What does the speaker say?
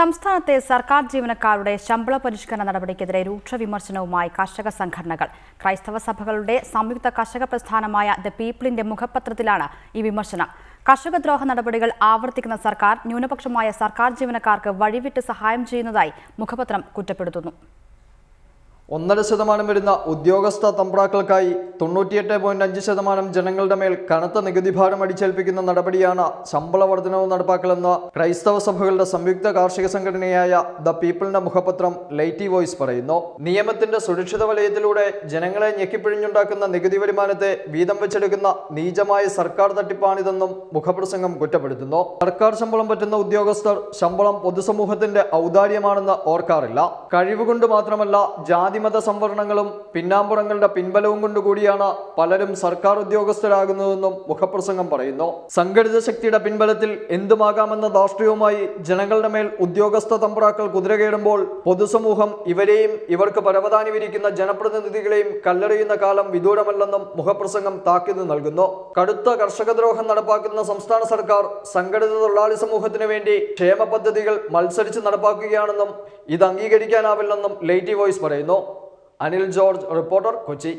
സംസ്ഥാനത്തെ സർക്കാർ ജീവനക്കാരുടെ ശമ്പള പരിഷ്കരണ നടപടിക്കെതിരെ രൂക്ഷ വിമർശനവുമായി കർഷക സംഘടനകൾ. ക്രൈസ്തവ സഭകളുടെ സംയുക്ത കർഷക പ്രസ്ഥാനമായ ദ പീപ്പിളിന്റെ മുഖപത്രത്തിലാണ് ഈ വിമർശനം. കർഷകദ്രോഹ നടപടികൾ ആവർത്തിക്കുന്ന സർക്കാർ ന്യൂനപക്ഷമായ സർക്കാർ ജീവനക്കാർക്ക് വഴിവിട്ട് സഹായം ചെയ്യുന്നതായി മുഖപത്രം കുറ്റപ്പെടുത്തുന്നു. ഒന്നര ശതമാനം വരുന്ന ഉദ്യോഗസ്ഥ തമ്പ്രാക്കൾക്കായി തൊണ്ണൂറ്റിയെട്ട് പോയിന്റ് അഞ്ച് ശതമാനം ജനങ്ങളുടെ മേൽ കനത്ത നികുതി ഭാരം അടിച്ചേൽപ്പിക്കുന്ന നടപടിയാണ് ശമ്പള വർധനവ് നടപ്പാക്കലെന്ന് ക്രൈസ്തവ സഭകളുടെ സംയുക്ത കാർഷിക സംഘടനയായ ദ പീപ്പിളിന്റെ മുഖപത്രം ലൈറ്റി വോയിസ് പറയുന്നു. നിയമത്തിന്റെ സുരക്ഷിത വലയത്തിലൂടെ ജനങ്ങളെ ഞെക്കിപ്പിഴിഞ്ഞുണ്ടാക്കുന്ന നികുതി വരുമാനത്തെ വീതം വെച്ചെടുക്കുന്ന നീചമായ സർക്കാർ തട്ടിപ്പാണിതെന്നും മുഖപ്രസംഗം കുറ്റപ്പെടുത്തുന്നു. സർക്കാർ ശമ്പളം പറ്റുന്ന ഉദ്യോഗസ്ഥർ ശമ്പളം പൊതുസമൂഹത്തിന്റെ ഔദാര്യമാണെന്ന് ഓർക്കാറില്ല. കഴിവുകൊണ്ട് മാത്രമല്ല ജാതിമത സംവരണങ്ങളും പിന്നാമ്പുറങ്ങളുടെ പിൻബലവും കൊണ്ടുകൂടിയാണ് പലരും സർക്കാർ ഉദ്യോഗസ്ഥരാകുന്നതെന്നും മുഖപ്രസംഗം പറയുന്നു. സംഘടിത ശക്തിയുടെ പിൻബലത്തിൽ എന്തുമാകാമെന്ന ധാർഷ്ട്യവുമായി ജനങ്ങളുടെ മേൽ ഉദ്യോഗസ്ഥ തമ്പ്രാക്കൾ കുതിരകേടുമ്പോൾ പൊതുസമൂഹം ഇവരെയും ഇവർക്ക് പരവതാനി വിരിക്കുന്ന ജനപ്രതിനിധികളെയും കല്ലെറിയുന്ന കാലം വിദൂരമല്ലെന്നും മുഖപ്രസംഗം താക്കീത് നൽകുന്നു. കടുത്ത കർഷകദ്രോഹം നടപ്പാക്കുന്ന സംസ്ഥാന സർക്കാർ സംഘടിത തൊഴിലാളി സമൂഹത്തിനു വേണ്ടി ക്ഷേമ പദ്ധതികൾ മത്സരിച്ച് നടപ്പാക്കുകയാണെന്നും ഇത് അംഗീകരിക്കാനാവില്ലെന്നും ലേറ്റി വോയിസ് പറയുന്നു. അനിൽ ജോർജ് റിപ്പോർട്ടർ കൊച്ചി.